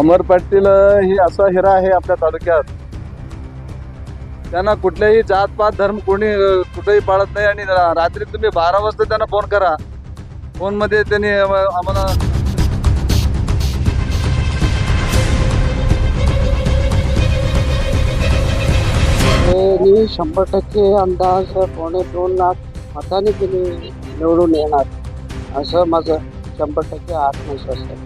अमर पाटील ही असा हिरा आहे आपल्या तालुक्यात. त्यांना कुठल्याही जात पात धर्म कोणी कुठेही पाळत नाही आणि रात्री तुम्ही बारा वाजता त्यांना फोन करा. फोनमध्ये त्यांनी आम्हाला मी शंभर टक्के अंदाज पावणे दोन लाख मताने तुम्ही निवडून येणार. असं माझं शंभर टक्के आत्मविश्वास आहे.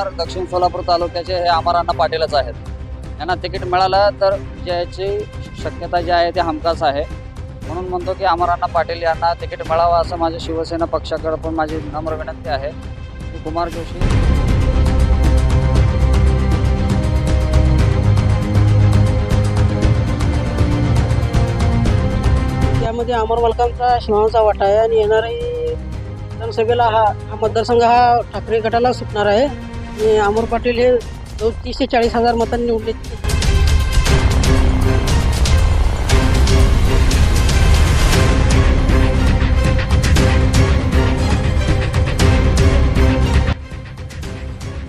दावेदार दक्षिण सोलापूर तालुक्याचे हे अमरांना पाटीलच आहेत. यांना तिकीट मिळालं तर विजयाची शक्यता जी आहे ती हमखास आहे. म्हणून म्हणतो की अमरांना पाटील यांना तिकीट मिळावं असं माझी शिवसेना पक्षाकडे पण माझी नम्र विनंती आहे. की कुमार जोशी. त्यामध्ये अमर मालकांचा शिवांचा वाटा आहे आणि येणारी विधानसभेला हा हा मतदारसंघ हा ठाकरे गटाला सुटणार आहे. आणि पाटील हे तीस ते चाळीस हजार मतांनी निवडले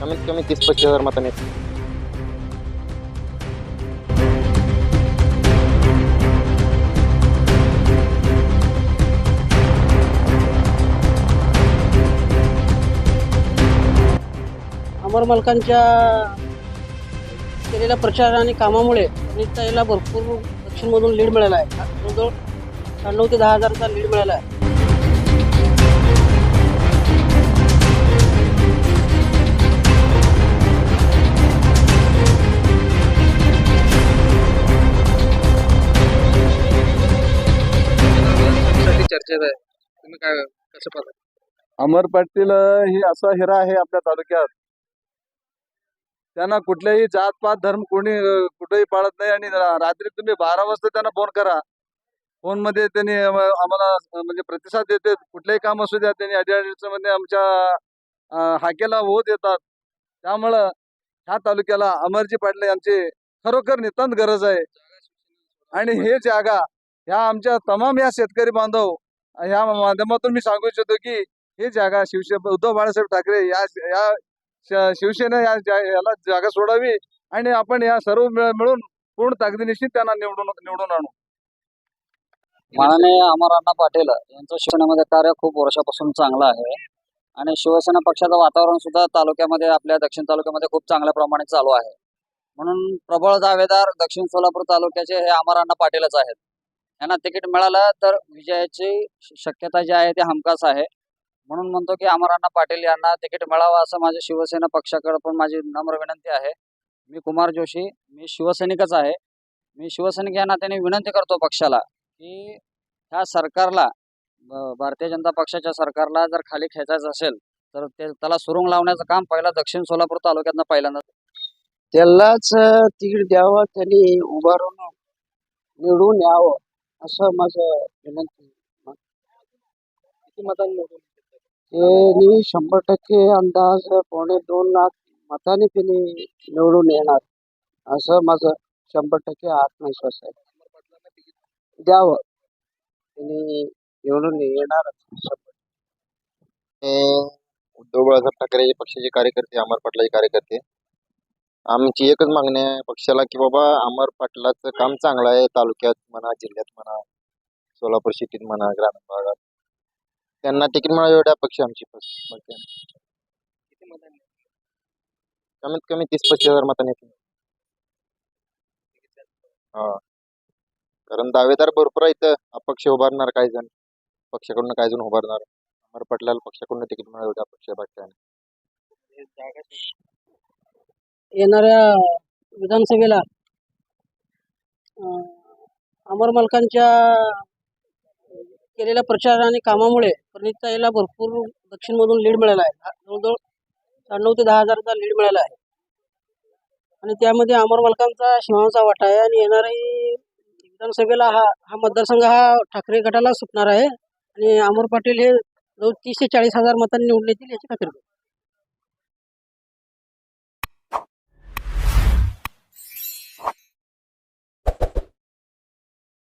कमीत कमी तीस पस्तीस हजार मतांनी. अमर मालकांच्या केलेल्या प्रचार आणि कामामुळे याला भरपूर दक्षिणमधून लीड मिळाला आहे. जवळजवळ शहाण्णव ते दहा हजारचा लीड मिळाला आहे. चर्चेत आहे. तुम्ही काय कसं पाहता? अमर पाटील ही असा हिरा आहे आपल्या तालुक्यात. त्यांना कुठल्याही जात पात धर्म कोणी कुठेही पाळत नाही आणि रात्री तुम्ही बारा वाजता त्यांना फोन करा. फोनमध्ये त्यांनी आम्हाला म्हणजे प्रतिसाद देते कुठलेही काम असू द्या त्यांनी अडीअडचणीमध्ये म्हणजे आमच्या हाकेला होत येतात त्यामुळं ह्या तालुक्याला अमरजी पाटले यांची खरोखर नितांत गरज आहे. आणि हे जागा ह्या आमच्या तमाम या शेतकरी बांधव ह्या माध्यमातून मी सांगू इच्छितो की हे जागा शिवसेना उद्धव बाळासाहेब ठाकरे या या शिवसेना या याला जागा सोडावी आणि आपण या सर्व मिळून पूर्ण ताकदीनिशी त्यांना निवडून निवडून आणू. माननीय अमरांना पाटील यांचं शिवसेनेमध्ये कार्य खूप वर्षापासून चांगलं आहे आणि शिवसेना पक्षाचं वातावरण सुद्धा तालुक्यामध्ये आपल्या दक्षिण तालुक्यामध्ये खूप चांगल्या प्रमाणे चालू आहे. म्हणून प्रबळ दावेदार दक्षिण सोलापूर तालुक्याचे हे अमरांना पाटीलच आहेत. यांना तिकीट मिळालं तर विजयाची शक्यता जी आहे ती हमखास आहे. म्हणून म्हणतो की अमरांना पाटील यांना तिकीट मिळावं असं माझ्या शिवसेना पक्षाकडे पण माझी नम्र विनंती आहे. मी कुमार जोशी मी शिवसैनिकच आहे. मी शिवसैनिक या नात्याने विनंती करतो पक्षाला की ह्या सरकारला भारतीय जनता पक्षाच्या सरकारला जर खाली खेचायचं असेल तर ते त्याला सुरुंग लावण्याचं काम पहिला दक्षिण सोलापूर तालुक्यातनं पहिल्यांदा. त्यालाच तिकीट द्यावं त्यांनी उभारून निवडून यावं असं माझं विनंती किती मतांनी निवडून त्यांनी शंभर टक्के अंदाज पावणे दोन लाख मताने त्यांनी निवडून येणार. असं माझं शंभर टक्के आत्मविश्वास आहे. द्यावं. त्यांनी निवडून येणार. हे उद्धव बाळासाहेब ठाकरे हे पक्षाचे कार्यकर्ते अमर पाटलाचे कार्यकर्ते. आमची एकच मागणी आहे पक्षाला की बाबा अमर पाटलाचं काम चांगलं आहे तालुक्यात म्हणा जिल्ह्यात म्हणा सोलापूर सिटीत म्हणा ग्रामीण भागात. त्यांना तिकीट मिळावं एवढ्या अपेक्षा आमची बस. बाकी नाही. किती मतांनी कमीत कमी तीस पस्तीस हजार मतांनी येतील. हा कारण दावेदार भरपूर आहेत अपक्ष उभारणार काही जण पक्षाकडून काही जण उभारणार अमर पाटलाला पक्षाकडून तिकीट मिळावं एवढ्या अपेक्षा बाकी. येणाऱ्या विधानसभेला अं, अमर मालकांच्या केलेल्या प्रचार आणि कामामुळे प्रणिताईला भरपूर दक्षिणमधून लीड मिळाला आहे. हा- जवळजवळ शहाण्णव ते दहा हजारचा लीड मिळाला आहे. आणि त्यामध्ये अमर मालकांचा शिवांचा वाटा आहे आणि येणारी विधानसभेला हा हा मतदारसंघ हा ठाकरे गटाला सुटणार आहे. आणि अमर पाटील हे जवळ तीस ते चाळीस हजार मतांनी निवडून येतील याची खात्री